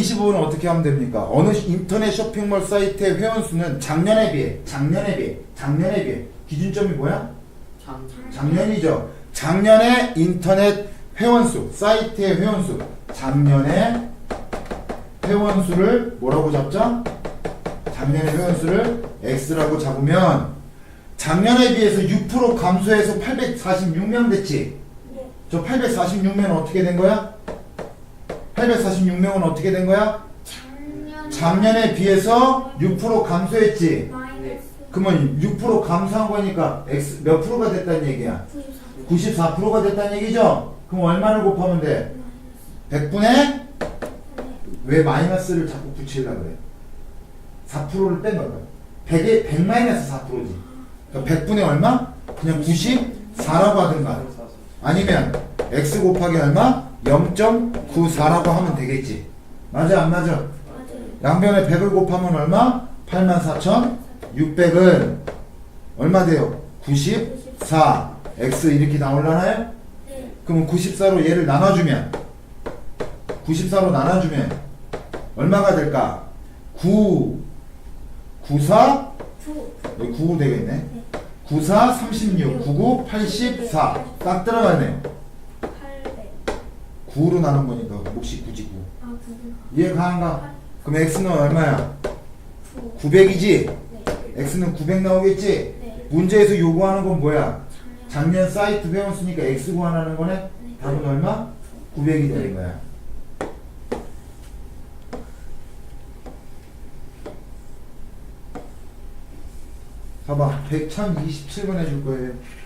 25는 어떻게 하면 됩니까? 어느 인터넷 쇼핑몰 사이트의 회원수는 작년에 비해, 작년에 비해, 작년에 비해 기준점이 뭐야? 장. 작년이죠. 작년에 인터넷 회원수, 사이트의 회원수, 작년에 회원수를 뭐라고 잡자? 작년의 회원수를 x라고 잡으면 작년에 비해서 6% 감소해서 846명 됐지. 네. 저 846명은 어떻게 된 거야? 846명은 어떻게 된 거야? 작년 작년에 비해서 6% 감소했지. 그러면 6% 감소한 거니까 x 몇 프로가 됐다는 얘기야? 94 94%가 됐다는 얘기죠? 그럼 얼마를 곱하면 돼? 100분의 왜 마이너스를 자꾸 붙이려고 그래? 4%를 뺀 거야. 100에 100 마이너스 4%지. 그러니까 100분의 얼마? 그냥 94라고 하든가. 아니면 x 곱하기 얼마? 0.94라고 하면 되겠지. 맞아 안 맞아? 양변에 100을 곱하면 얼마? 84,600은 얼마 돼요? 94 x 이렇게 나올라나요? 네 그러면 94로 얘를 나눠주면 94로 나눠주면 얼마가 될까? 9 94 9 여기 99 되겠네 94 36 99 84딱 들어가네요 800 9로 나눈 거니까 몫이 9지 9아 9가 이해 가는가? 그럼 x는 얼마야? 9 900이지? 네 x는 900 나오겠지? 네 문제에서 요구하는 건 뭐야? 작년 사이트 회원 수니까 x 구하라는 거네? 네. 답은 얼마? 900이 되는 거야. 봐봐, 100, 1027번 해줄 거예요.